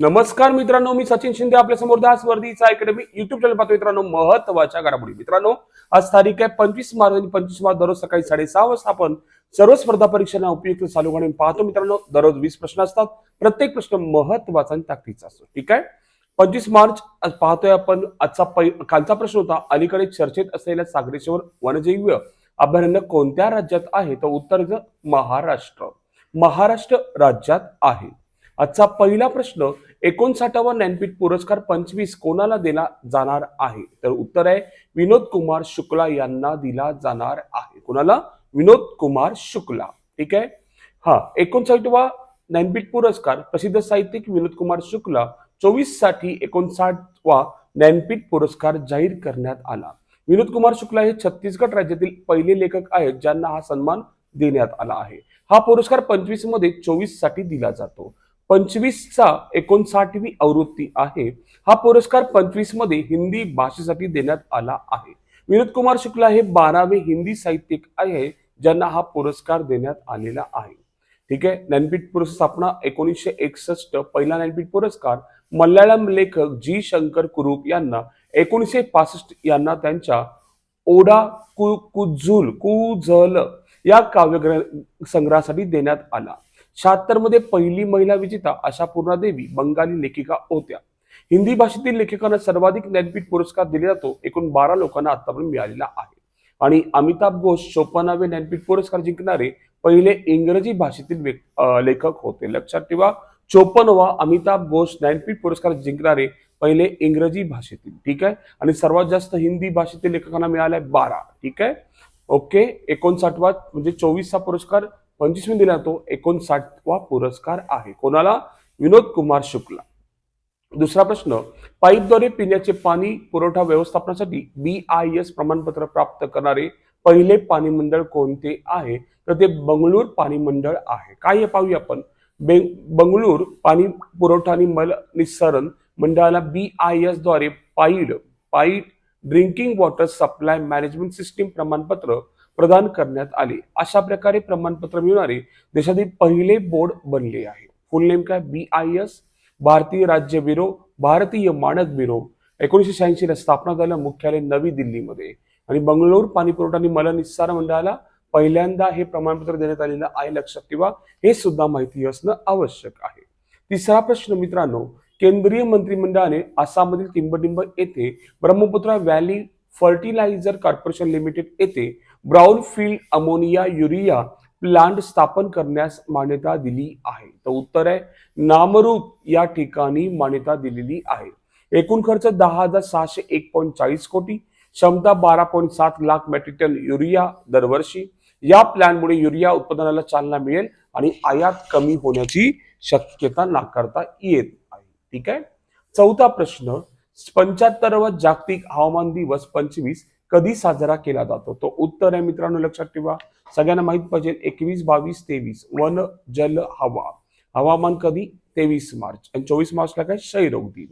नमस्कार मित्रांनो मी सचिन शिंदे आपल्यासमोर दास वर्दीचा अकॅडमी युट्यूब चॅनल पाहतो मित्रांनो महत्त्वाच्या घडामोडी. मित्रांनो आज तारीख आहे पंचवीस मार्च आणि पंचवीस मार्च दररोज सकाळी साडेसहा वाजता आपण सर्व स्पर्धा परीक्षांना उपयुक्त चालू घडून पाहतो. मित्रांनो दररोज वीस प्रश्न असतात. प्रत्येक प्रश्न महत्त्वाचा आणि ताकदीचा असतो. ठीक आहे? पंचवीस मार्च आज पाहतोय आपण आजचा कालचा प्रश्न होता. अलीकडे चर्चेत असलेल्या सागरेश्वर वनजैव्य अभयारण्य कोणत्या राज्यात आहे? तर उत्तर महाराष्ट्र. महाराष्ट्र राज्यात आहे. आजचा पहिला प्रश्न एकोणसाठावा ज्ञानपीठ पुरस्कार पंचवीस कोणाला दिला जाणार आहे? तर उत्तर आहे विनोद कुमार शुक्ला यांना दिला जाणार आहे. कोणाला? विनोद कुमार शुक्ला. ठीक आहे? हा एकोणसाठवा ज्ञानपीठ पुरस्कार प्रसिद्ध साहित्यिक विनोद कुमार शुक्ला चोवीससाठी एकोणसाठवा ज्ञानपीठ पुरस्कार जाहीर करण्यात आला. विनोद कुमार शुक्ला हे छत्तीसगड राज्यातील पहिले लेखक आहेत ज्यांना हा सन्मान देण्यात आला आहे. हा पुरस्कार पंचवीसमध्ये चोवीससाठी दिला जातो. पंचवीसचा एकोणसाठवी आवृत्ती आहे. हा पुरस्कार पंचवीसमध्ये हिंदी भाषेसाठी देण्यात आला आहे. विनोद कुमार शुक्ला हे बारावे हिंदी साहित्यिक आहे ज्यांना हा पुरस्कार देण्यात आलेला आहे. ठीक आहे ज्ञानपीठ पुरस्कार स्थापना एकोणीसशे एकसष्ट पहिला ज्ञानपीठ पुरस्कार मल्याळम लेखक जी शंकर कुरूप यांना एकोणीसशे पासष्ट यांना त्यांच्या ओडा कु कुझुल कुझल या काव्य संग्रहासाठी देण्यात आला. शहात्तरमध्ये पहिली महिला विजेता अशा पूर्णादेवी बंगाली लेखिका होत्या. हिंदी भाषेतील लेखकांना सर्वाधिक ज्ञानपीठ पुरस्कार दिला जातो एकूण बारा लोकांना आतापर्यंत मिळालेला आहे. आणि अमिताभ घोष चोपन्नावे ज्ञानपीठ पुरस्कार जिंकणारे पहिले इंग्रजी भाषेतील लेखक होते. लक्षात ठेवा चोपन्नवा अमिताभ घोष ज्ञानपीठ पुरस्कार जिंकणारे पहिले इंग्रजी भाषेतील ठीक आहे? आणि सर्वात जास्त हिंदी भाषेतील लेखकांना मिळालाय बारा ठीक आहे? ओके एकोणसाठवा म्हणजे चोवीसचा पुरस्कार पंचवीस दिला तो एकोणसाठवा पुरस्कार आहे. कोणाला? विनोद कुमार शुक्ला. दुसरा प्रश्न पाईपद्वारे पिण्याचे पाणी पुरवठा व्यवस्थापनासाठी बी आय एस प्रमाणपत्र प्राप्त करणारे पहिले पाणी मंडळ कोणते आहे? तर ते बंगळूर पाणी मंडळ आहे. काय हे पाहूया आपण. बंगळूर पाणी पुरवठा आणि मल निस्सरण मंडळाला B I एसद्वारे piped piped drinking water supply management system प्रमाणपत्र प्रदान करण्यात आले. अशा प्रकारे प्रमाणपत्र मिळणारे देशातील पहिले बोर्ड बनले आहे. फुल नेम काय? बी आय एस भारतीय राज्य ब्युरो भारतीय मानक ब्युरो. एकोणीसशे शहाऐंशी ला स्थापना झालं मुख्यालय नवी दिल्लीमध्ये. आणि बंगळूर पाणी पुरवठा आणि मलनिस्सार मंडळाला पहिल्यांदा हे प्रमाणपत्र देण्यात आलेलं आहे लक्षात ठेवा. हे सुद्धा माहिती असणं आवश्यक आहे. तिसरा प्रश्न मित्रांनो केंद्रीय मंत्रिमंडळाने आसाममधील तिंबटिंब येथे Brahmaputra valley fertilizer corporation limited येथे brown field ammonia urea plant स्थापन करण्यास मान्यता दिली आहे. तर उत्तर आहे नामरूप या ठिकाणी मान्यता दिलेली आहे. एकूण खर्च दहा हजार सहाशे एक पॉईंट चाळीस कोटी क्षमता बारा पॉईंट सात लाख मेट्रिक टन युरिया दरवर्षी. या प्लॅनमुळे युरिया उत्पादनाला चालना मिळेल आणि आयात कमी होण्याची शक्यता नाकारता येत आहे. ठीक आहे? चौथा प्रश्न पंच्याहत्तरवा जागतिक हवामान दिवस पंचवीस कधी साजरा केला जातो? तो उत्तर आहे मित्रांनो लक्षात ठेवा. सगळ्यांना माहीत पाहिजे एकवीस बावीस तेवीस. वन जल हवा. हवामान कधी? तेवीस मार्च. आणि चोवीस मार्चला काय? क्षयरोग दिन.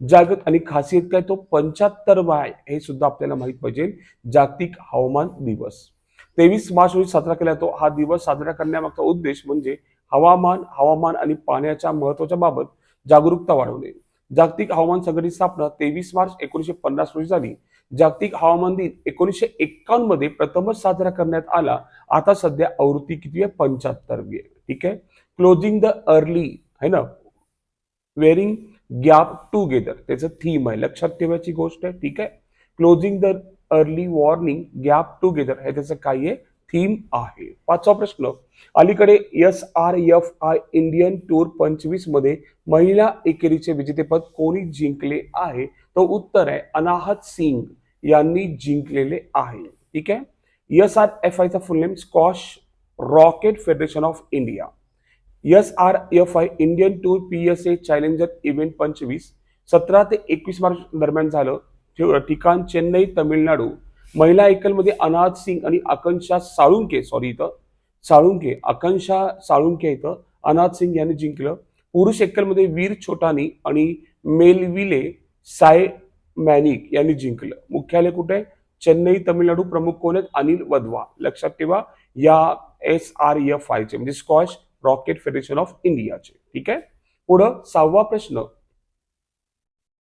जागत आणि खासियत काय? तो पंच्याहत्तर वाय हे सुद्धा आपल्याला माहीत पाहिजे. जागतिक हवामान दिवस. तेवीस मार्च रोजी साजरा केला जातो. हा दिवस साजरा करण्यामागचा उद्देश म्हणजे हवामान हवामान आणि पाण्याच्या महत्त्वाच्या बाबत जागरूकता वाढवणे. जागतिक हवामान संघटनेची स्थापना तेवीस मार्च एकोणीसशे पन्नास रोजी झाली. जागतिक हवामान दिन एकोणीसशे एक्कावन्नमध्ये प्रथमच साजरा करण्यात आला. आता सध्या आवृत्ती किती आहे? पंच्याहत्तरवी आहे. ठीक आहे? क्लोजिंग द अर्ली है ना? वेअरिंग गॅप टुगेदर त्याचं थीम आहे. लक्षात ठेवायची गोष्ट आहे. ठीक आहे? Closing the early warning gap together हे त्याचं काय आहे? थीम आहे. पाचवा प्रश्न. अलीकडे S R F I Indian tour पंचवीसमध्ये महिला एकेरीचे विजेतेपद कोणी जिंकले आहे? तो उत्तर आहे अनाहत सिंग. यांनी जिंकलेले आहे. ठीक आहे? यस आर एफ आयचा full name squash racket federation of India S R F I Indian tour P S A challenger event पंचवीस सतरा ते एकवीस मार्च दरम्यान झालं. ठिकाण चेन्नई तमिळनाडू. महिला एकलमध्ये अनाथ सिंग आणि आकांक्षा साळुंके सॉरी इथं साळुंके आकांक्षा साळुंके इथं अनाथ सिंग यांनी जिंकलं. पुरुष एकलमध्ये वीर छोटानी आणि मेलविले साय मॅनिक यांनी जिंकलं. मुख्यालय कुठे आहे? चेन्नई तमिळनाडू प्रमुख कोण आहेत? अनिल वधवा. लक्षात ठेवा या एस आर एफ आयचे म्हणजे स्कॉश रॉकेट फेडरेशन ऑफ इंडियाचे. ठीक आहे? पुढं सहावा प्रश्न.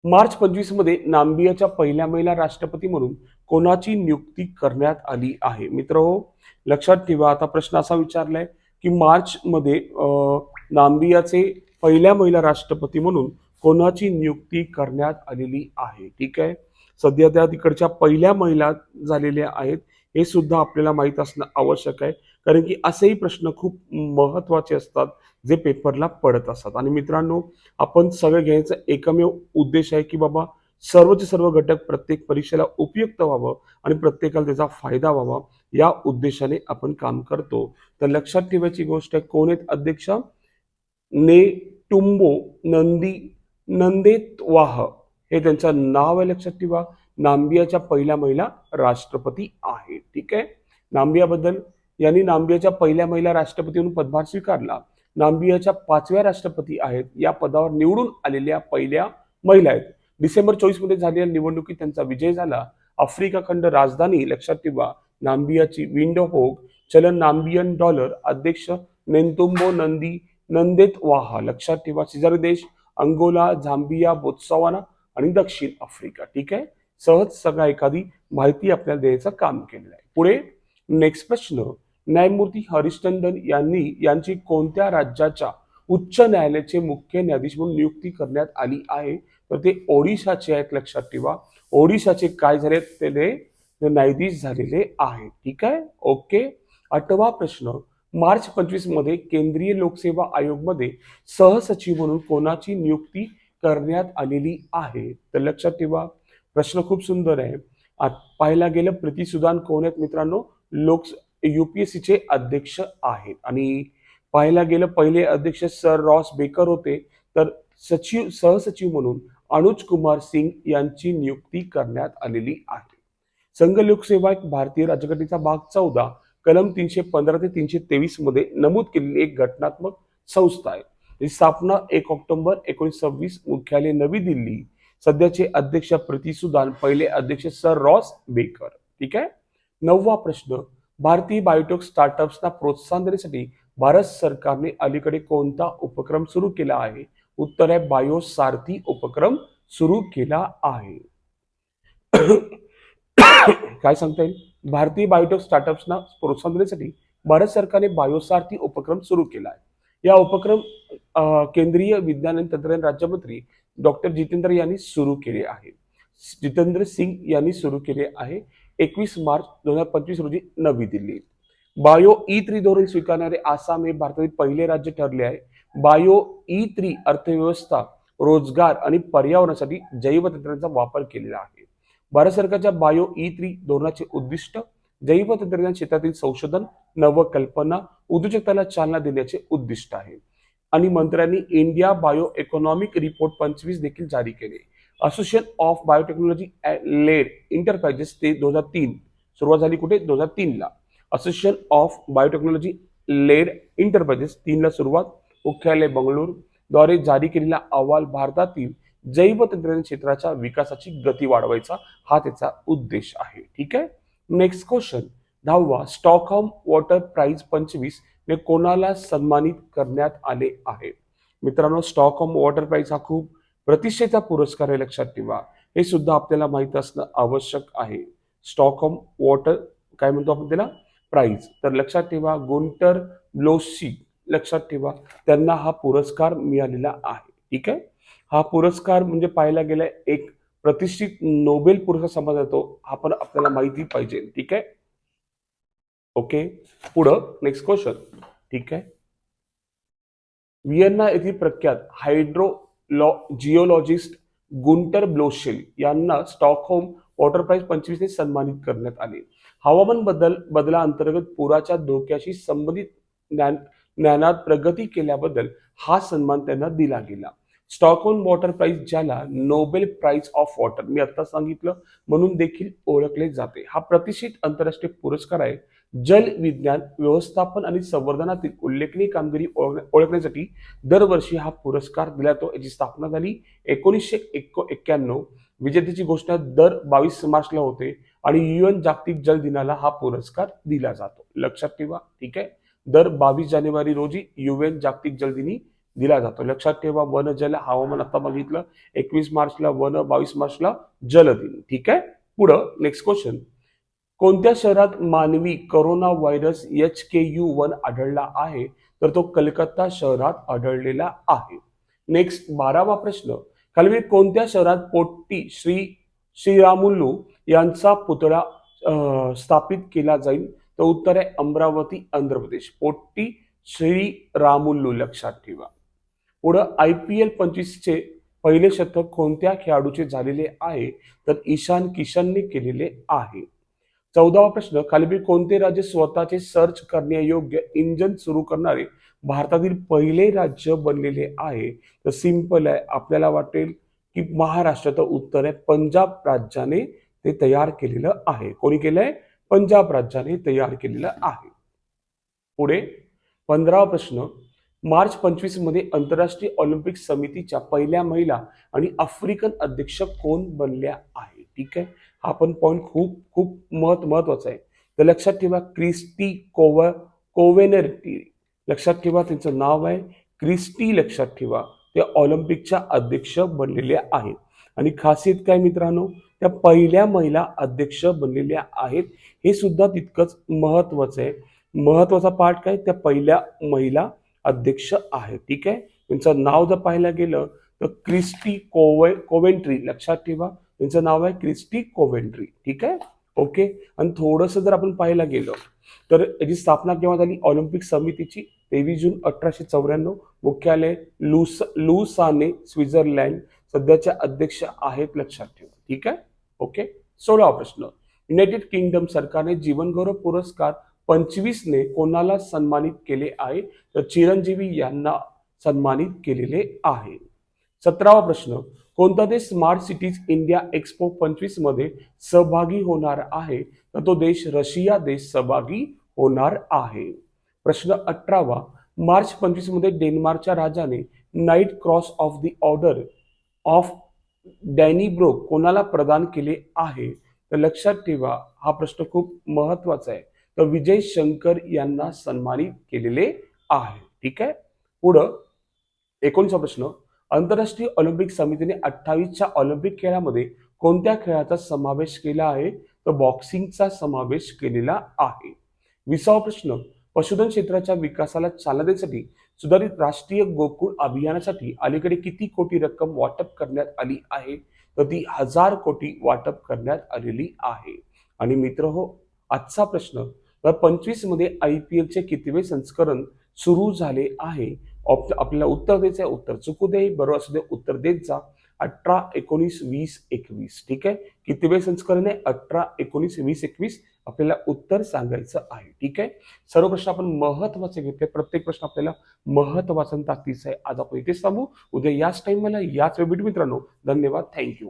मार्च पंचवीसमध्ये नाम्बियाच्या पहिल्या महिला राष्ट्रपती म्हणून कोणाची नियुक्ती करण्यात आली आहे? मित्र हो लक्षात ठेवा आता प्रश्न असा विचारलाय की मार्च मध्ये नांबियाचे नाम्बियाचे पहिल्या महिला राष्ट्रपती म्हणून कोणाची नियुक्ती करण्यात आलेली आहे? ठीक आहे? सध्या त्या तिकडच्या पहिल्या महिला झालेल्या आहेत. हे सुद्धा आपल्याला माहीत असणं आवश्यक आहे. कारण की असेही प्रश्न खूप महत्त्वाचे असतात जे पेपरला पडत असतात. आणि मित्रांनो आपण सगळं घ्यायचा एकमेव उद्देश आहे की बाबा सर्वचे सर्व घटक प्रत्येक परीक्षेला उपयुक्त व्हावं आणि प्रत्येकाला त्याचा फायदा व्हावा या उद्देशाने आपण काम करतो. तर लक्षात ठेवायची गोष्ट आहे कोण आहेत अध्यक्ष? ने टुंबो नंदी नंदेतवाह हे त्यांचं नाव आहे लक्षात ठेवा. नांबियाच्या पहिल्या महिला राष्ट्रपती आहे ठीक आहे? नांबियाबद्दल यांनी नांबियाच्या पहिल्या महिला राष्ट्रपती म्हणून पदभार स्वीकारला. नांबियाच्या पाचव्या राष्ट्रपती आहेत. या पदावर निवडून आलेल्या पहिल्या महिला आहेत. डिसेंबर चोवीसमध्ये झालेल्या निवडणुकीत त्यांचा विजय झाला. आफ्रिका खंड राजधानी लक्षात ठेवा नांबियाची विंडो होग. चलन नांबियन डॉलर अध्यक्ष नेंतुंबो नंदी नंदेत वाहा लक्षात ठेवा. शेजारी देश अंगोला झांबिया बोत्सवाना आणि दक्षिण आफ्रिका. ठीक आहे? सहज सगळा एखादी माहिती आपल्याला द्यायचं काम केलेलं आहे. पुढे नेक्स्ट प्रश्न. न्यायमूर्ती हरिश्चंदन यांनी यांची कोणत्या राज्याच्या उच्च न्यायालयाचे मुख्य न्यायाधीश म्हणून नियुक्ती करण्यात आली आहे? तर ते ओडिशाचे आहेत लक्षात ठेवा. ओडिशाचे काय झाले? ते न्यायाधीश झालेले आहेत. ठीक आहे? ओके. आठवा प्रश्न. मार्च पंचवीसमध्ये केंद्रीय लोकसेवा आयोगमध्ये सहसचिव म्हणून कोणाची नियुक्ती करण्यात आलेली आहे? तर लक्षात ठेवा प्रश्न खूप सुंदर आहे. पाहायला गेलं प्रीतीसुदान कोण आहेत मित्रांनो? लोक युपीएससीचे अध्यक्ष आहेत. आणि पाहायला गेलं पहिले अध्यक्ष सर रॉस बेकर होते. तर सचिव सहसचिव म्हणून अनुज कुमार सिंग यांची नियुक्ती करण्यात आलेली आहे. संघ लोकसेवा एक भारतीय राज्यघटनेचा भाग चौदा. कलम तीनशे पंधरा ते तीनशे तेवीसमध्ये नमूद केलेली एक घटनात्मक संस्था आहे. त्याची स्थापना एक ऑक्टोबर एकोणीसशे सव्वीस मुख्यालय नवी दिल्ली सध्याचे अध्यक्ष प्रति सुदान पहिले अध्यक्ष सर रॉस बेकर. ठीक आहे? नववा प्रश्न भारतीय बायोटेक स्टार्टअप्सना प्रोत्साहन देण्यासाठी भारत सरकारने अलीकडे कोणता उपक्रम सुरू केला आहे? उत्तर आहे बायो सारथी उपक्रम सुरू केला आहे. काय सांगता येईल? भारतीय बायोटेक स्टार्टअप्सना प्रोत्साहन देण्यासाठी भारत सरकारने बायोसारथी उपक्रम सुरू केला आहे. या उपक्रम केंद्रीय विज्ञान आणि तंत्रज्ञान राज्यमंत्री डॉक्टर जितेंद्र यांनी सुरू केले आहे. जितेंद्र सिंग यांनी सुरू केले आहे एकवीस मार्च दोन हजार पंचवीस रोजी नवी दिल्ली. बायो ई थ्री धोरण स्वीकारणारे आसाम हे भारतातील पहिले राज्य ठरले आहे. बायो ई थ्री अर्थव्यवस्था रोजगार आणि पर्यावरणासाठी जैवतंत्रज्ञानाचा वापर केलेला आहे. भारत सरकारच्या बायो ई थ्री धोरणाचे उद्दिष्ट जैवतंत्रज्ञान क्षेत्रातील संशोधन नवकल्पना उद्योजकताला चालना देण्याचे उद्दिष्ट आहे. आणि मंत्र्यांनी इंडिया बायो इकॉनॉमिक रिपोर्ट पंचवीस देखील जारी केले. Association of biotechnology led enterprises ते दोन हजार तीन सुरुवात झाली कुठे? दोन हजार तीनला association of biotechnology led enterprises तीनला सुरुवात. मुख्यालय बंगळूरद्वारे जारी केलेला अहवाल भारतातील जैवतंत्रज्ञान क्षेत्राच्या विकासाची गती वाढवायचा हा त्याचा उद्देश आहे. ठीक आहे? नेक्स्ट क्वेश्चन दहावा स्टॉकहोम वॉटर प्राइज पंचवीस ने कोणाला सन्मानित करण्यात आले आहे? मित्रांनो स्टॉकहोम वॉटर प्राइज हा खूप प्रतिष्ठेचा पुरस्कार आहे लक्षात ठेवा. हे सुद्धा आपल्याला माहीत असणं आवश्यक आहे. स्टॉकहोम वॉटर काय म्हणतो आपण त्याला? प्राइज तर लक्षात ठेवा गुंटर ब्लोसी लक्षात ठेवा त्यांना हा पुरस्कार मिळालेला आहे. ठीक आहे? हा पुरस्कार म्हणजे पाहायला गेला एक प्रतिष्ठित नोबेल पुरस्कार समजला जातो हा पण आपल्याला माहिती पाहिजे. ठीक आहे? ओके? पुढं नेक्स्ट क्वेश्चन ठीक आहे? व्हिएन्ना येथील प्रख्यात hydrogeologist Gunter Bloschl यांना स्टॉकहोम वॉटर प्राइज पंचवीसने सन्मानित करण्यात आले. हवामान बदल बदलाअंतर्गत पुराच्या धोक्याशी संबंधित ज्ञान ज्ञानात प्रगती केल्याबद्दल हा सन्मान त्यांना दिला गेला. स्टॉकहोम वॉटर प्राइज ज्याला नोबेल प्राइज ऑफ वॉटर मी आता सांगितलं म्हणून देखील ओळखले जाते. हा प्रतिष्ठित आंतरराष्ट्रीय पुरस्कार आहे. जल विज्ञान व्यवस्थापन आणि संवर्धनातील उल्लेखनीय कामगिरी ओळख- ओळखण्यासाठी दरवर्षी हा पुरस्कार दिला जातो याची स्थापना झाली एकोणीसशे एक्को एक्क्याण्णव. विजेतेची घोषणा दर बावीस मार्चला होते आणि युएन जागतिक जल दिनाला हा पुरस्कार दिला जातो. लक्षात ठेवा ठीक आहे? दर बावीस जानेवारी रोजी युएन जागतिक जल दिनी दिला जातो. लक्षात ठेवा वन जल हवामान आता बघितलं एकवीस मार्चला वन बावीस मार्चला जल दिन. ठीक आहे? पुढं नेक्स्ट क्वेश्चन कोणत्या शहरात मानवी corona virus H K U one आढळला आहे? तर तो कलकत्ता शहरात आढळलेला आहे. नेक्स्ट बारावा प्रश्न. खाली कोणत्या शहरात पोट्टी श्री श्रीरामुल्लू यांचा पुतळा अं, स्थापित केला जाईल? तर उत्तर आहे अमरावती आंध्र प्रदेश. पोट्टी श्री रामुल्लू लक्षात ठेवा. पुढं आय पी एल पंचवीसचे पहिले शतक कोणत्या खेळाडूचे झालेले आहे तर ईशान किशनने केलेले आहे. चौदावा प्रश्न खालील कोणते राज्य स्वतःचे सर्च करण्यायोग्य इंजन सुरू करणारे भारतातील पहिले राज्य बनलेले आहे? तर सिंपल आहे. आपल्याला वाटेल की महाराष्ट्र तर उत्तर आहे. पंजाब राज्याने ते तयार केलेलं आहे. कोणी केलंय? पंजाब राज्याने तयार केलेलं आहे. पुढे पंधरावा प्रश्न मार्च पंचवीसमध्ये आंतरराष्ट्रीय ऑलिम्पिक समितीच्या पहिल्या महिला आणि आफ्रिकन अध्यक्ष कोण बनल्या आहे ठीक आहे? हा पण पॉईंट खूप खूप महत् महत्त्वाचा आहे. तर लक्षात ठेवा क्रिस्टी कोव कोवेनर्टी. लक्षात ठेवा त्यांचं नाव आहे. क्रिस्टी लक्षात ठेवा ते ऑलिम्पिकच्या अध्यक्ष बनलेल्या आहेत. आणि खासियत काय मित्रांनो? त्या पहिल्या महिला अध्यक्ष बनलेल्या आहेत. हे सुद्धा तितकंच महत्वाचं आहे. महत्त्वाचा पार्ट काय? त्या पहिल्या महिला अध्यक्ष आहेत ठीक आहे? त्यांचं नाव जर पाहायला गेलं तर क्रिस्टी कोवे कोवेंट्री लक्षात ठेवा. त्यांचं नाव आहे क्रिस्टी कोवेंट्री. ठीक आहे? ओके? आणि थोडंसं जर आपण पाहायला गेलो तर याची स्थापना केव्हा झाली? ऑलिम्पिक समितीची तेवीस जून अठराशे चौऱ्याण्णव. मुख्यालय लुस लुसाने स्वित्झर्लंड. सध्याच्या अध्यक्ष आहेत लक्षात ठेवा. ठीक आहे? ओके? सोळावा प्रश्न. युनायटेड किंगडम सरकारने जीवनगौरव पुरस्कार पंचवीसने कोणाला सन्मानित केले आहे? तर चिरंजीवी यांना सन्मानित केलेले आहे. सतरावा प्रश्न. कोणता देश स्मार्ट सिटीज इंडिया एक्सपो पंचवीसमध्ये सहभागी होणार आहे? तर तो देश रशिया देश सहभागी होणार आहे. प्रश्न अठरावा. मार्च पंचवीसमध्ये डेन्मार्कच्या राजाने knight cross of the order of Dannebrog कोणाला प्रदान केले आहे? तर लक्षात ठेवा हा प्रश्न खूप महत्त्वाचा आहे. तर विजय शंकर यांना सन्मानित केलेले आहे. ठीक आहे? पुढं एकोणीसा प्रश्न. आंतरराष्ट्रीय ऑलिम्पिक समितीने अठ्ठावीसच्या ऑलिम्पिक खेळामध्ये कोणत्या खेळाचा समावेश केला आहे? तर बॉक्सिंगचा समावेश केलेला आहे. विसावा प्रश्न. पशुधन क्षेत्राच्या विकासाला चालना देण्यासाठी सुधारित राष्ट्रीय गोकुळ अभियानासाठी अलीकडे किती कोटी रक्कम वाटप करण्यात आली आहे? तर ती हजार कोटी वाटप करण्यात आलेली आहे. आणि मित्र हो आजचा प्रश्न तर पंचवीसमध्ये आय पी एलचे कितवे संस्करण सुरू झाले आहे? आपल्याला उत्तर द्यायचं आहे उत्तर चुकू दे बरोबर असू दे उत्तर देत जा. अठरा एकोणीस वीस एकवीस ठीक आहे? कितवे संस्करण आहे? अठरा एकोणीस वीस एकवीस आपल्याला उत्तर सांगायचं आहे ठीक आहे? सर्व प्रश्न आपण महत्त्वाचे घेतले. प्रत्येक प्रश्न आपल्याला महत्त्वाचा ताकदीचा आहे. आज आपण इथेच थांबू. उद्या याच टाइम मला याच वेळ मित्रांनो. धन्यवाद. थँक्यू